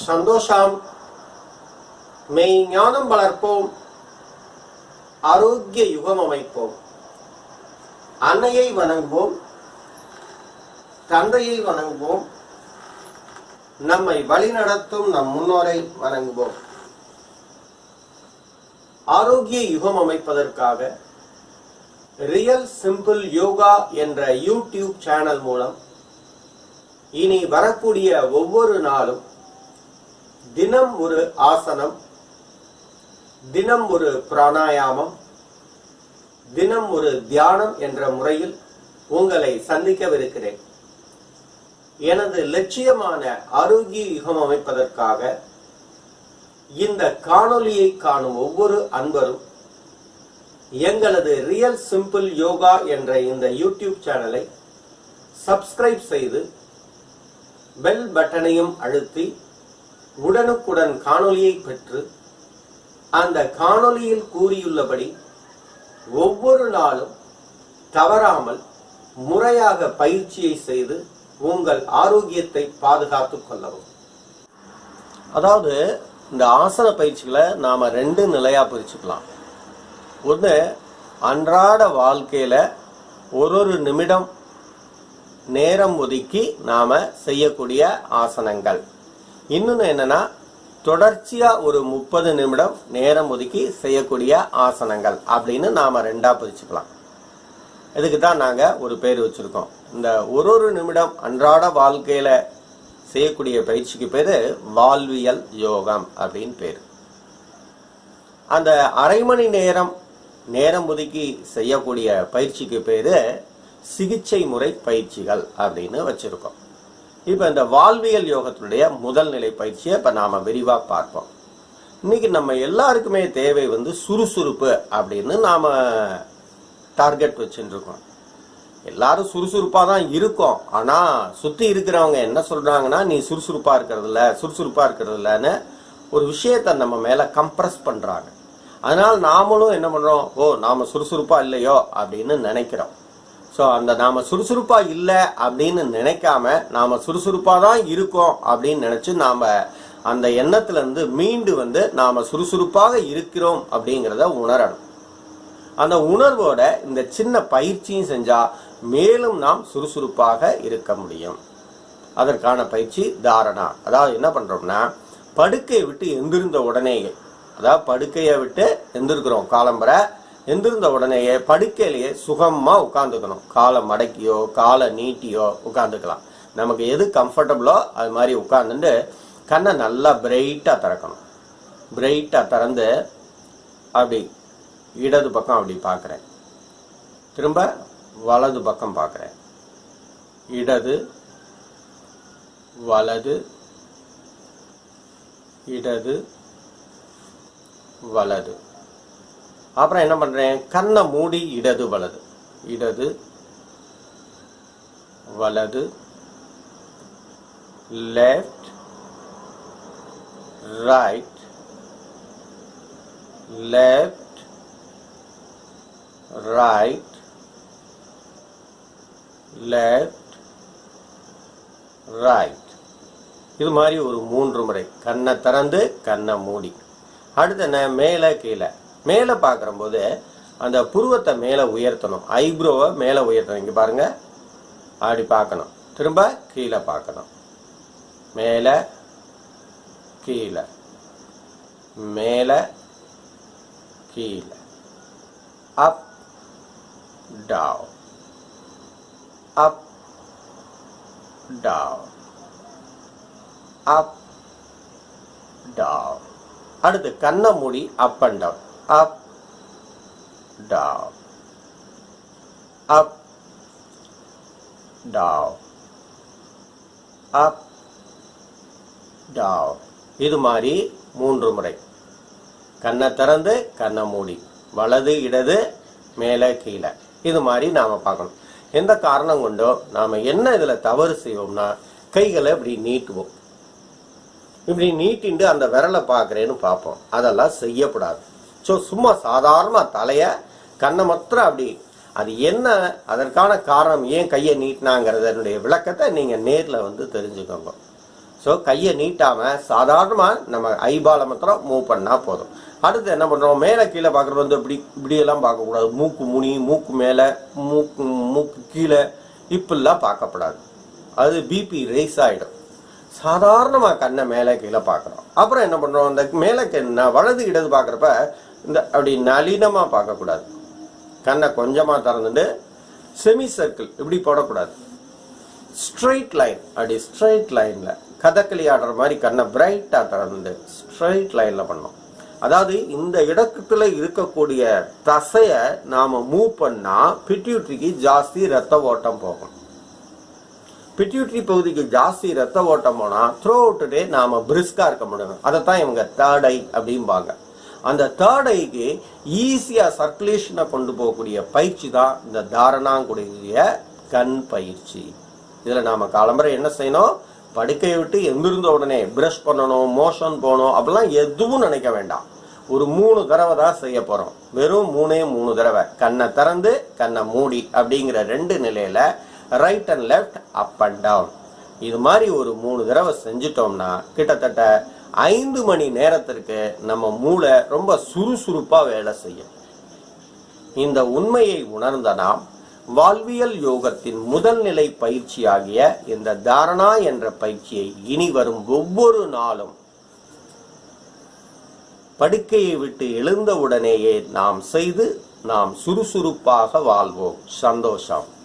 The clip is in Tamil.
சந்தோஷம். மெய் ஞானம் வளர்ப்போம். ஆரோக்கிய யுகம் அமைப்போம். அன்னையை வணங்குவோம். தந்தையை வணங்குவோம். நம்மை வழிநடத்தும் நம் முன்னோரை வணங்குவோம். ஆரோக்கிய யுகம் அமைப்பதற்காக ரியல் சிம்பிள் யோகா என்ற யூடியூப் சேனல் மூலம் இனி வரக்கூடிய ஒவ்வொரு நாளும் தினம் ஒரு ஆசனம் தினம் ஒரு பிராணாயாமம் தினம் ஒரு தியானம் என்ற முறையில் உங்களை சந்திக்கவிருக்கிறேன். எனது லட்சியமான ஆரோக்கிய யுகம் அமைப்பதற்காக இந்த காணொளியை காணும் ஒவ்வொரு அன்பரும் எங்களது ரியல் சிம்பிள் யோகா என்ற இந்த யூடியூப் சேனலை சப்ஸ்கிரைப் செய்து பெல் பட்டனையும் அழுத்தி உடனுக்குடன் காணொலியை பெற்று அந்த காணொலியில் கூறியுள்ளபடி ஒவ்வொரு நாளும் தவறாமல் முறையாக பயிற்சியை செய்து உங்கள் ஆரோக்கியத்தை பாதுகாத்துக் கொள்ளவும். அதாவது இந்த ஆசன பயிற்சிகளை நாம் ரெண்டு நிலையாக பிரிச்சுக்கலாம். ஒன்று அன்றாட வாழ்க்கையில் ஒரு ஒரு நிமிடம் நேரம் ஒதுக்கி நாம் செய்யக்கூடிய ஆசனங்கள். இன்னொன்று என்னன்னா தொடர்ச்சியாக ஒரு முப்பது நிமிடம் நேரம் ஒதுக்கி செய்யக்கூடிய ஆசனங்கள் அப்படின்னு நாம் ரெண்டாக பிரிச்சுக்கலாம். இதுக்கு தான் நாங்கள் ஒரு பேர் வச்சுருக்கோம். இந்த ஒரு ஒரு நிமிடம் அன்றாட வாழ்க்கையில் செய்யக்கூடிய பயிற்சிக்கு பேர் வாழ்வியல் யோகம் அப்படின்னு பேர். அந்த அரை மணி நேரம் நேரம் ஒதுக்கி செய்யக்கூடிய பயிற்சிக்கு பேர் சிகிச்சை முறை பயிற்சிகள் அப்படின்னு வச்சுருக்கோம். இப்போ இந்த வாழ்வியல் யோகத்தினுடைய முதல் நிலை பயிற்சியை இப்போ நாம் விரிவாக பார்ப்போம். இன்னைக்கு நம்ம எல்லாருக்குமே தேவை வந்து சுறுசுறுப்பு அப்படின்னு நாம் டார்கெட் வச்சுருக்கோம். எல்லாரும் சுறுசுறுப்பாக தான் இருக்கோம். ஆனால் சுற்றி இருக்கிறவங்க என்ன சொல்கிறாங்கன்னா நீ சுறுசுறுப்பாக இருக்கிறது சுறுசுறுப்பாக இருக்கிறதில்லன்னு இருக்கிறது ஒரு விஷயத்தை நம்ம மேலே கம்ப்ரஸ் பண்ணுறாங்க அதனால் நாமளும் என்ன பண்ணுறோம் ஓ நாம சுறுசுறுப்பாக இல்லையோ? அப்படின்னு நினைக்கிறோம். ஸோ அந்த நாம் சுறுசுறுப்பாக இல்லை அப்படின்னு நினைக்காம நாம் சுறுசுறுப்பாக தான் இருக்கோம் அப்படின்னு நினச்சி நாம் அந்த எண்ணத்துலேருந்து மீண்டு வந்து நாம் சுறுசுறுப்பாக இருக்கிறோம் அப்படிங்கிறத உணரணும். அந்த உணர்வோட இந்த சின்ன பயிற்சியும் செஞ்சால் மேலும் நாம் சுறுசுறுப்பாக இருக்க முடியும். அதற்கான பயிற்சி தாரணா. அதாவது என்ன பண்ணுறோம்னா படுக்கையை விட்டு எந்திருந்த உடனேயே அதாவது படுக்கையை விட்டு எந்திருக்கிறோம் காலம்பரை எந்திருந்த உடனேயே படுக்கையிலேயே சுகமாக உட்காந்துக்கணும் காலை மடக்கியோ காலை நீட்டியோ உட்காந்துக்கலாம் நமக்கு எது கம்ஃபர்டபுளோ அது மாதிரி உட்காந்துட்டு கண்ணை நல்லா பிரைட்டாக திறக்கணும். பிரைட்டாக திறந்து அப்படி இடது பக்கம் அப்படி பார்க்குறேன். திரும்ப வலது பக்கம் பார்க்குறேன். இடது வலது இடது வலது. அப்புறம் என்ன பண்ணுறேன் கண்ணை மூடி இடது வலது. இடது வலது left right left right left right. இது மாதிரி ஒரு மூன்று முறை. கண்ணை திறந்து கண்ணை மூடி. அடுத்து என்ன? மேலே கீழே. மேலே பார்க்குறம்போது அந்த புருவத்தை மேலே உயர்த்தணும். ஐப்ரோவை மேலே உயர்த்தணும். இங்கே பாருங்கள் அப்படி பார்க்கணும். திரும்ப கீழே பார்க்கணும். மேலே கீழே. மேலே கீழே. அப் டாவ் அப் டாவ் அப் டாவ் அடுத்து கண்ணை மூடி up and down up down, up down, up down. இது மாதிரி மூன்று முறை. கண்ணை திறந்து கண்ணை மூடி. வலது இடது மேலே கீழே. இது மாதிரி நாம் பார்க்கணும். எந்த காரணம் கொண்டோ நாம் என்ன இதில் தவறு செய்வோம்னா கைகளை இப்படி நீட்டுவோம். இப்படி நீட்டிண்டு அந்த விரலை பார்க்குறேன்னு பார்ப்போம். அதெல்லாம் செய்யக்கூடாது ஸோ சும்மா சாதாரணமாக தலையை கண்ணை மாத்திரம் அப்படி அது என்ன அதற்கான காரணம் ஏன் கையை நீட்டினாங்கிறதனுடைய விளக்கத்தை நீங்கள் நேரில் வந்து தெரிஞ்சுக்கோங்க. ஸோ கையை நீட்டாமல் சாதாரணமாக நம்ம ஐபால மாத்திரம் மூவ் பண்ணால் போதும். அடுத்து என்ன பண்ணுறோம் மேலே கீழே பார்க்குறது வந்து இப்படி இப்படியெல்லாம் பார்க்கக்கூடாது. மூக்கு முனி மூக்கு மேலே மூக்கு மூக்கு கீழே இப்படிலாம் பார்க்கப்படாது. அது பிபி ரைஸ் ஆகிடும் சாதாரணமாக கண்ணை மேலே கீழே பார்க்குறோம். அப்புறம் என்ன பண்ணுறோம் இந்த மேலே கண்ணை வலது இடது பார்க்குறப்ப இந்த அப்படி நளினமாக பார்க்கக்கூடாது. கண்ணை கொஞ்சமாக திறந்துட்டு செமி சர்க்கிள் இப்படி போடக்கூடாது. ஸ்ட்ரைட் லைன் அப்படி ஸ்ட்ரைட் லைனில் கதகளி ஆடுற மாதிரி கண்ணை பிரைட்டாக திறந்து ஸ்ட்ரைட் லைனில் பண்ணோம் அதாவது இந்த இடத்துல இருக்கக்கூடிய தசையை நாம் மூவ் பண்ணால் பிட்யூட்ரிக்கு ஜாஸ்தி ரத்த ஓட்டம் போகும். பிட்யூட்ரி பகுதிக்கு ஜாஸ்தி ரத்த ஓட்டம் போனால் த்ரோ அவுட்டு டே நாம பிரிஸ்கா இருக்க முடியும். அதை தான் இவங்க தேர்ட் ஐ அப்படிம்பாங்க. அந்த தேர்ட் ஐக்கு ஈஸியாக சர்க்குலேஷனை கொண்டு போகக்கூடிய பயிற்சி தான் இந்த தாரணாங்குடைய கண் பயிற்சி. இதில் நாம் காலம்பரை என்ன செய்யணும்? படுக்கையை விட்டு எந்திருந்த உடனே ப்ரஷ் பண்ணணும் மோஷன் போகணும் அப்படிலாம் எதுவும் நினைக்க வேண்டாம். ஒரு மூணு தடவை தான் செய்ய போகிறோம் வெறும் மூணே மூணு தடவை. கண்ணை திறந்து கண்ணை மூடி அப்படிங்கிற ரெண்டு நிலையில் right and left up and down இது மாதிரி ஒரு மூணு தடவை செஞ்சிட்டோம்னா கிட்டத்தட்ட ஐந்து மணி நேரத்திற்கு நம்ம மூளை ரொம்ப சுறுசுறுப்பாக வேலை செய்யும். இந்த உண்மையை உணர்ந்த நாம் வாழ்வியல் யோகத்தின் முதல் நிலை பயிற்சியாகிய இந்த தாரணா என்ற பயிற்சியை இனி வரும் ஒவ்வொரு நாளும் படுக்கையை விட்டு எழுந்தவுடனேயே நாம் செய்து நாம் சுறுசுறுப்பாக வாழ்வோம். சந்தோஷம்.